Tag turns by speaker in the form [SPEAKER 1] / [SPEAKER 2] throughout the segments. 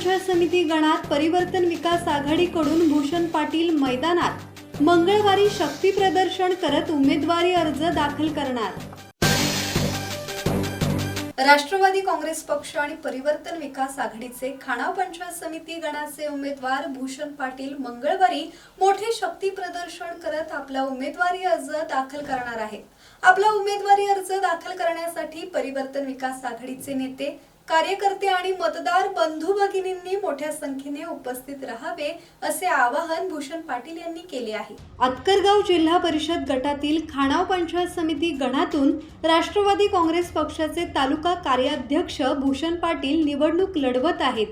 [SPEAKER 1] पंचायत समिती गणात परिवर्तन विकास आघाडीकडून भूषण पाटील मैदानात. मंगळवारी शक्ती प्रदर्शन करत उमेदवारी अर्ज दाखल करणार. राष्ट्रवादी काँग्रेस पक्ष आणि परिवर्तन विकास आघाडीचे खाणा पंचायत समिती गणाचे उमेदवार भूषण पाटील मंगळवारी मोठे शक्ती प्रदर्शन करत आपला उमेदवारी अर्ज दाखल करणार आहेत. आपला उमेदवारी अर्ज दाखल करण्यासाठी परिवर्तन विकास आघाडीचे नेते कार्यकर्ते आणि मतदार बंधू भगिनींनी मोठ्या संख्येने उपस्थित राहावे असे आवाहन भूषण पाटील यांनी केले आहे. आतकरगाव जिल्हा परिषद गटातील खाणाव पंचायत समिती गणातून राष्ट्रवादी काँग्रेस पक्षाचे तालुका कार्याध्यक्ष भूषण पाटील निवडणूक लढवत आहेत.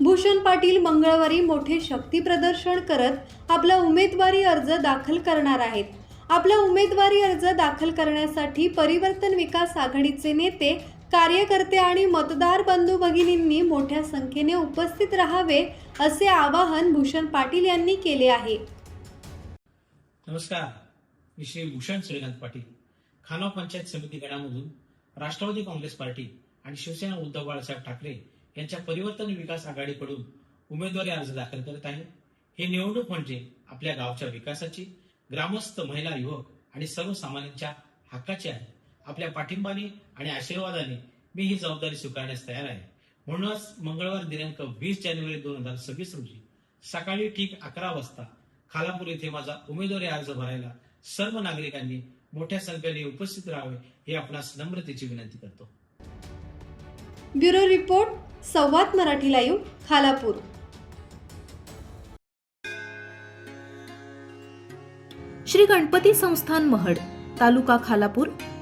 [SPEAKER 1] भूषण पाटील मंगळवारी मोठे शक्ती प्रदर्शन करत आपला उमेदवारी अर्ज दाखल करणार आहेत. आपला उमेदवारी अर्ज दाखल करण्यासाठी परिवर्तन विकास आघाडीचे नेते कार्यकर्ते आणि मतदार बंधू भगिनींनी मोठ्या संख्येने उपस्थित राहावे असे आवाहन भूषण पाटील यांनी केले आहे.
[SPEAKER 2] नमस्कार. मी श्री भूषण श्रीकांत पाटील. खानाव पंचायत समिती गणामधून राष्ट्रवादी काँग्रेस पार्टी आणि शिवसेना उद्धव बाळासाहेब ठाकरे यांच्या परिवर्तन विकास आघाडीकडून उमेदवारी अर्ज दाखल करत आहे हे निवडणूक म्हणजे आपल्या गावच्या विकासाची ग्रामस्थ महिला युवक आणि सर्वसामान्यांच्या हक्काची आहे. आपल्या पाठिंबाने आणि आशीर्वादाने मी ही जबाबदारी स्वीकारण्यास तयार आहे. म्हणूनच मंगळवार दिनांक वीस जानेवारी दोन हजार सव्वीस रोजी सकाळी ठीक अकरा वाजता खालापूर येथे माझा उमेदवारी अर्ज भरायला सर्व नागरिकांनी मोठ्या संख्येने उपस्थित राहावे हे आपणास नम्रतेची विनंती करतो.
[SPEAKER 1] Bureau report Samvad Marathi live Khalapur.
[SPEAKER 3] Shri Ganpati संस्थान महड तालुका खालापूर